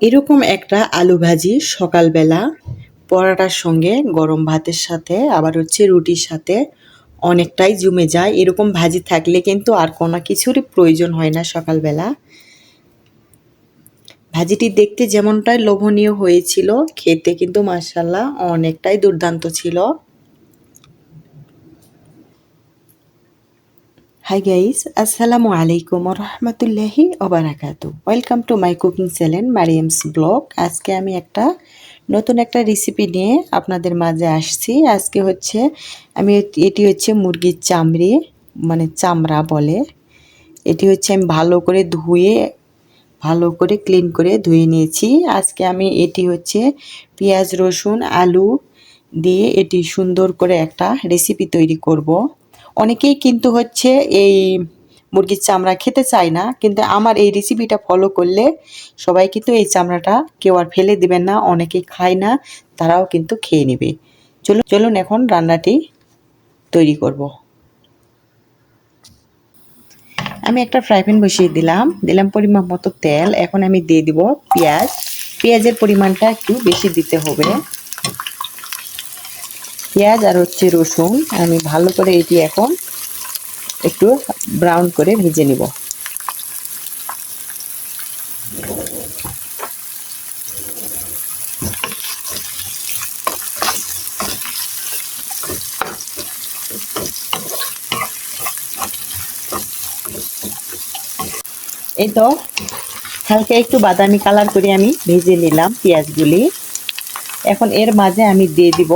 এরকম একটা আলু ভাজি সকালবেলা, পরাটার সঙ্গে, গরম ভাতের সাথে, আবার হচ্ছে রুটির সাথে, অনেকটাই জমে যায়। এরকম ভাজি থাকলে কিন্তু আর কোনো কিছুরই প্রয়োজন হয় না সকালবেলা। ভাজিটি দেখতে যেমনটাই লোভনীয় হয়েছিল, খেতে কিন্তু মার্শাল্লাহ অনেকটাই দুর্দান্ত ছিল। হাই গাইস আসসালামু আলাইকুম রহমতুল্লাহি ওবারাকাতু welcome to my cooking channel Mariyam's blog আজকে আমি একটা নতুন একটা রেসিপি নিয়ে আপনাদের মাঝে আসছি। আজকে হচ্ছে আমি এটি হচ্ছে মুরগির চামড়ি মানে চামড়া বলে। এটি হচ্ছে আমি ভালো করে ধুয়ে, ভালো করে ক্লিন করে ধুয়ে নিয়েছি। আজকে আমি এটি হচ্ছে পেঁয়াজ, রসুন, আলু দিয়ে এটি সুন্দর করে একটা রেসিপি তৈরি করব। অনেকেই কিন্তু হচ্ছে এই মুরগির চামড়া খেতে চায় না, কিন্তু আমার এই রেসিপিটা ফলো করলে সবাই কিন্তু এই চামড়াটা কেউ আর ফেলে দিবেন না, অনেকেই খায় না, তারাও কিন্তু খেয়ে নেবে। চলুন চলুন এখন রান্নাটি তৈরি করব। আমি একটা ফ্রাই প্যান বসিয়ে দিলাম দিলাম পরিমাণ মতো তেল, এখন আমি দিয়ে দিব পেঁয়াজ। পেঁয়াজের পরিমাণটা একটু বেশি দিতে হবে। পেঁয়াজ আর হচ্ছে রসুন। আমি ভালো করে এটি এখন একটু ব্রাউন করে ভেজে নিব। এই তো হালকা একটু বাদামি কালার করে আমি ভেজে নিলাম পেঁয়াজগুলি। এখন এর মাঝে আমি দিয়ে দিব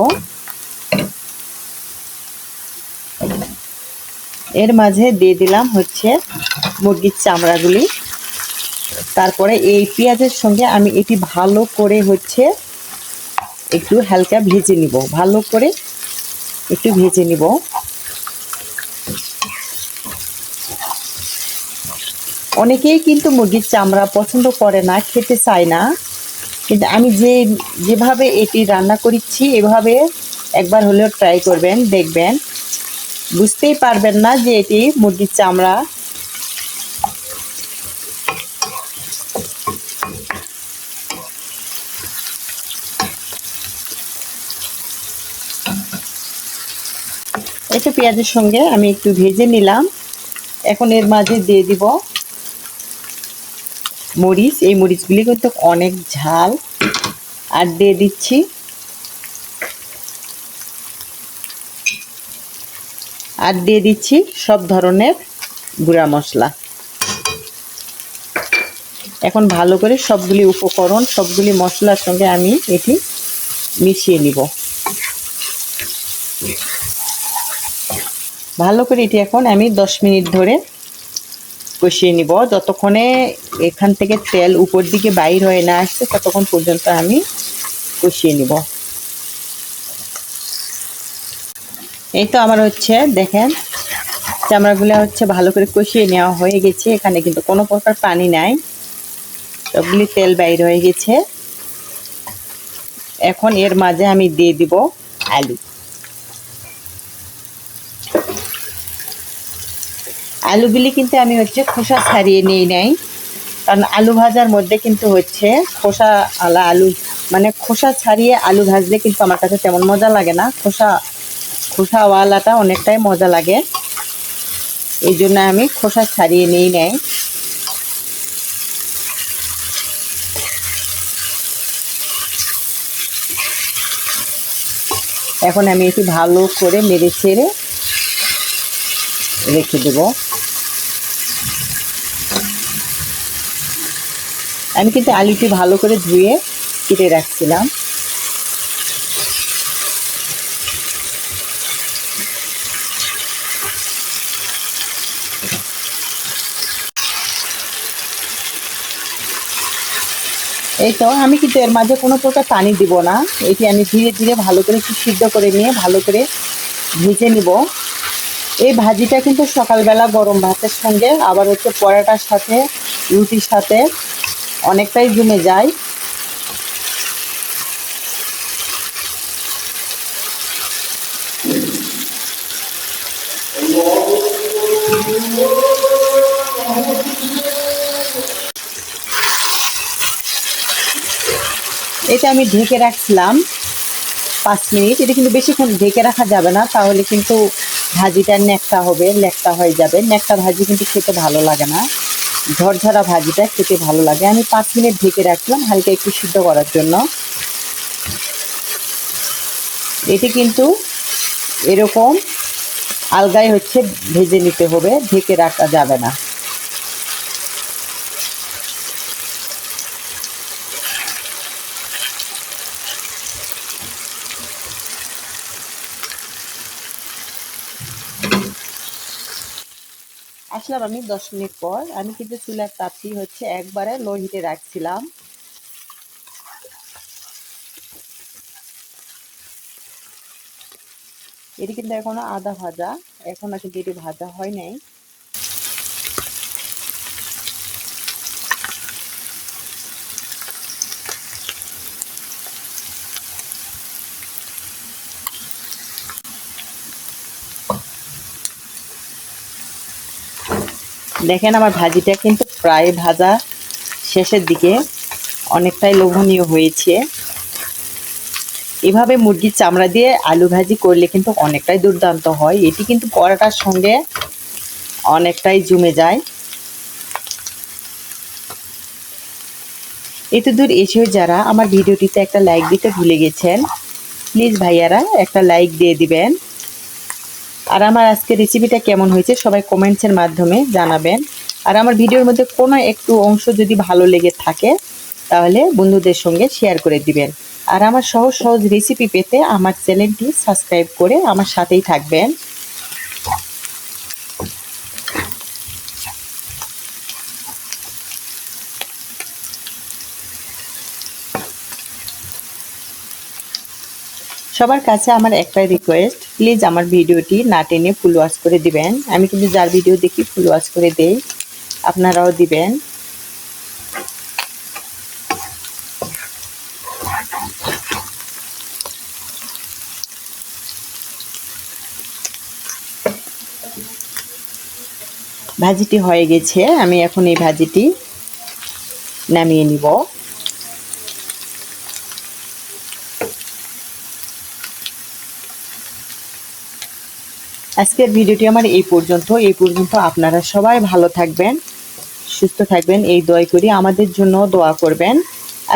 এর মাঝে দিয়ে দিলাম হচ্ছে মুরগির চামড়াগুলি। তারপরে এই পেঁয়াজের সঙ্গে আমি এটি ভালো করে হচ্ছে একটু হালকা ভেজে নিব। ভালো করে একটু ভেজে নিব। অনেকেই কিন্তু মুরগির চামড়া পছন্দ করে না, খেতে চায় না। কিন্তু আমি যে, যেভাবে এটি রান্না করেছি, এভাবে একবার হলেও ট্রাই করবেন, দেখবেন। বুঝতেই পারবেন না যে এটি মুরগির চামড়া। একটু পেঁয়াজের সঙ্গে আমি একটু ভেজে নিলাম। এখন এর মাঝে দিয়ে দিব মরিচ। এই মরিচগুলি কিন্তু অনেক ঝাল। আর দিয়ে দিচ্ছি আর দিয়ে দিচ্ছি সব ধরনের গুঁড়া মশলা। এখন ভালো করে সবগুলি উপকরণ, সবগুলি মশলার সঙ্গে আমি এটি মিশিয়ে নিব। ভালো করে এটি এখন আমি দশ মিনিট ধরে কষিয়ে নিব। যতক্ষণে এখান থেকে তেল উপর দিকে বাইর হয়ে না আসছে, ততক্ষণ পর্যন্ত আমি কষিয়ে নিব। এই তো আমার হচ্ছে, দেখেন, চামড়াগুলো হচ্ছে ভালো করে কষিয়ে নেওয়া হয়ে গেছে। এখানে কিন্তু কোনো প্রকার পানি নাই। সবগুলি তেল বাইর হয়ে গেছে। এখন এর মাঝে আমি দিয়ে দিব আলু। আলুগুলি কিন্তু আমি হচ্ছে খোসা ছাড়িয়ে নিয়ে নেই। কারণ আলু ভাজার মধ্যে কিন্তু হচ্ছে খোসা আলা আলু মানে খোসা ছাড়িয়ে আলু ভাজলে কিন্তু আমার কাছে তেমন মজা লাগে না। খোসা খোসাওয়ালাটা অনেকটাই মজা লাগে। এই জন্য আমি খোসা ছাড়িয়ে নিই নেই। এখন আমি এটি ভালো করে মেরে ছেড়ে রেখে দেব। আমি কিন্তু আলুটি ভালো করে ধুয়ে কেটে রাখছিলাম। এই তো, আমি কিন্তু এর মাঝে কোনো প্রকার পানি দিব না। এটি আমি ধীরে ধীরে ভালো করে একটু সিদ্ধ করে নিয়ে ভালো করে ভেজে নিব। এই ভাজিটা কিন্তু সকালবেলা গরম ভাতের সঙ্গে, আবার হচ্ছে পরাটার সাথে, রুটির সাথে অনেকটাই জমে যায়। এটা আমি ঢেকে রাখছিলাম পাঁচ মিনিট। এটা কিন্তু বেশিক্ষণ ঢেকে রাখা যাবে না, তাহলে কিন্তু ভাজিটা ন্যাকটা হবে ল্যাকটা হয়ে যাবে। ন্যাকটা ভাজি কিন্তু খেতে ভালো লাগে না। ঝরঝরা ভাজিটা খেতে ভালো লাগে। আমি পাঁচ মিনিট ঢেকে রাখলাম হালকা একটু সিদ্ধ করার জন্য। এটি কিন্তু এরকম আলগায় হচ্ছে ভেজে নিতে হবে, ঢেকে রাখা যাবে না। আসলাম আমি দশ মিনিট পর। আমি কিন্তু চুলার তাপটি হচ্ছে একবারে লো হিটে রাখছিলাম। এটি কিন্তু এখনও আদা ভাজা। এখন কিন্তু এটি ভাজা হয় নাই। দেখেন আমার ভাজিটা কিন্তু প্রায় ভাজা শেষের দিকে অনেকটাই লোভনীয় হয়েছে। এভাবে মুরগির চামড়া দিয়ে আলু ভাজি করলে কিন্তু অনেকটাই দুর্দান্ত হয়। এটি কিন্তু পরাটার সঙ্গে অনেকটাই জমে যায়। এত দূর এসেও যারা আমার ভিডিওটিতে একটা লাইক দিতে ভুলে গেছেন প্লিজ ভাইয়ারা একটা লাইক দিয়ে দিবেন। আর আমার আজকে রেসিপিটা কেমন হয়েছে সবাই কমেন্টসের মাধ্যমে জানাবেন। আর আমার ভিডিওর মধ্যে কোনো একটু অংশ যদি ভালো লেগে থাকে, তাহলে বন্ধুদের সঙ্গে শেয়ার করে দিবেন। আর আমার সহজ সহজ রেসিপি পেতে আমার চ্যানেলটি সাবস্ক্রাইব করে আমার সাথেই থাকবেন। সবার কাছে আমার একটাই রিকোয়েস্ট প্লিজ আমার ভিডিওটি না টেনে ফুল ওয়াশ করে দিবেন। আমি কিন্তু যার ভিডিও দেখি ফুল ওয়াশ করে দেই, আপনারাও দিবেন। ভাজিটি হয়ে গেছে, আমি এখন এই ভাজিটি নামিয়ে নিব। আজকের ভিডিওটি আমার এই পর্যন্ত। এই পর্যন্ত আপনারা সবাই ভালো থাকবেন, সুস্থ থাকবেন, এই দোয়াই করি। আমাদের জন্য দোয়া করবেন।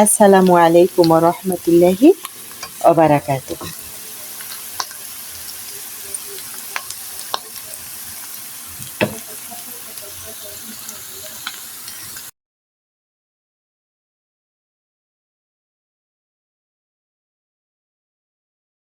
আসসালামু আলাইকুম রহমতুল্লাহি ওবারাকাতুহ